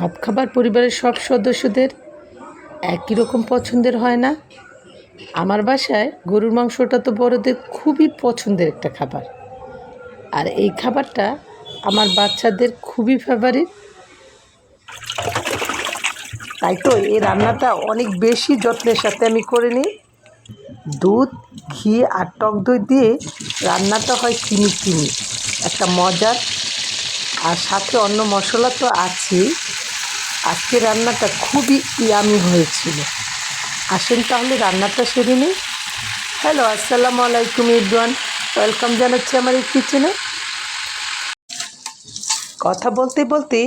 সব খাবার পরিবারের সব সদস্যদের একই রকম পছন্দের হয় না। আমার বাসায় গরুর মাংসটা তো বড়দের খুবই পছন্দের একটা খাবার। আর এই খাবারটা আমার বাচ্চাদের খুবই ফেভারিট তাই তো এই রান্নাটা অনেক বেশি যত্নের সাথে আমি করে নিই। দুধ, ঘি আর টক দই দিয়ে রান্নাটা হয় কিনি কিনি একটা মজার আর সাথে অন্য মশলা তো আছেই। আজকে রান্নাটা খুবই ইয়ামি হয়েছিল। আসেন তাহলে রান্নাটা সেরে নিই। হ্যালো আসসালামু আলাইকুম ইরওয়ান ওয়েলকাম জানাচ্ছি আমার এই কিচেনে কথা বলতে বলতে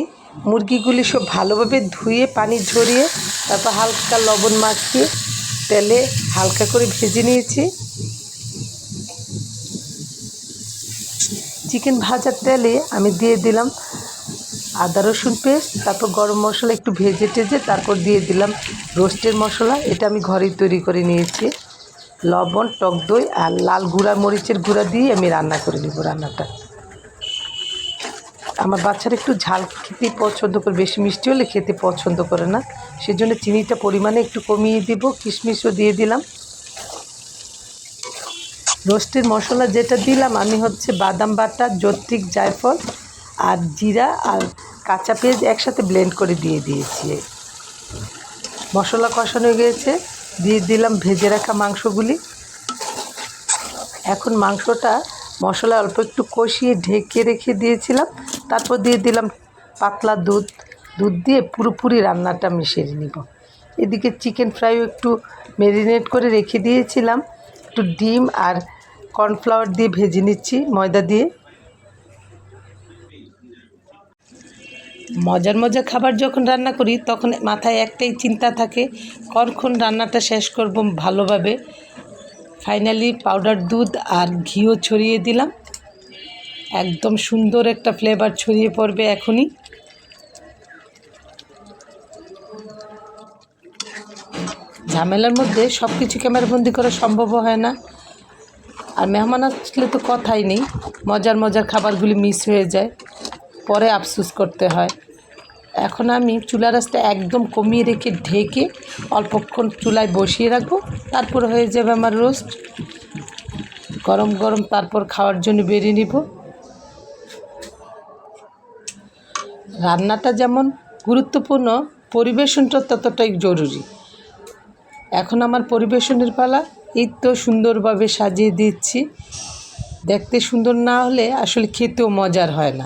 মুরগিগুলি সব ভালোভাবে ধুয়ে, পানি ঝরিয়ে, তারপর হালকা লবণ মাখিয়ে, তেলে হালকা করে ভেজে নিয়েছি। চিকেন ভাজার তেলে আমি দিয়ে দিলাম আদা রসুন পেস্ট, তারপর গরম মশলা একটু ভেজে টেজে, তারপর দিয়ে দিলাম রোস্টের মশলা। এটা আমি ঘরেই তৈরি করে নিয়েছি। লবণ, টক দই আর লাল গুঁড়া মরিচের গুঁড়া দিয়ে আমি রান্না করে নেব রান্নাটা। আমার বাচ্চারা একটু ঝাল খেতে পছন্দ করে, বেশি মিষ্টি হলে খেতে পছন্দ করে না। সেজন্য চিনিটা পরিমাণে একটু কমিয়ে দিব, কিশমিশও দিয়ে দিলাম। রোস্টের মশলা যেটা দিলাম, আমি হচ্ছে বাদাম বাটা, জত্রিক জায়ফল আর জিরা আর কাঁচা পেঁয়াজ একসাথে ব্লেন্ড করে দিয়ে দিয়েছি। মশলা কষানো হয়ে গিয়েছে দিয়ে দিলাম ভেজে রাখা মাংসগুলি। এখন মাংসটা মশলা অল্প একটু কষিয়ে ঢেকে রেখে দিয়েছিলাম। তারপর দিয়ে দিলাম পাতলা দুধ। দুধ দিয়ে পুরোপুরি রান্নাটা মিশিয়ে নিব। এদিকে চিকেন ফ্রাইও একটু ম্যারিনেট করে রেখে দিয়েছিলাম। একটু ডিম আর কর্নফ্লাওয়ার দিয়ে ভেজে নিচ্ছি ময়দা দিয়ে। মজার মজার খাবার যখন রান্না করি, তখন মাথায় একটাই চিন্তা থাকে, কখন রান্নাটা শেষ করব ভালোভাবে। ফাইনালি পাউডার দুধ আর ঘিও ছড়িয়ে দিলাম। একদম সুন্দর একটা ফ্লেভার ছড়িয়ে পড়বে এখনই। ঝামেলার মধ্যে সব কিছু ক্যামেরাবন্দি করা সম্ভব হয় না। আর মেহমান আসলে তো কথাই নেই, মজার মজার খাবারগুলি মিস হয়ে যায়। পরে আফসুস করতে হয়। এখন আমি চুলা রাসটা একদম কমিয়ে রেখে ঢেকে অল্পক্ষণ চুলায় বসিয়ে রাখব। তারপর হয়ে যাবে আমার রোস্ট। গরম গরম তারপর খাওয়ার জন্য বেরিয়ে নিব। রান্নাটা যেমন গুরুত্বপূর্ণ, পরিবেশনটা ততটাই জরুরি। এখন আমার পরিবেশনের পালা। এই তো সুন্দরভাবে সাজিয়ে দিচ্ছি। দেখতে সুন্দর না হলে আসলে খেতেও মজার হয় না।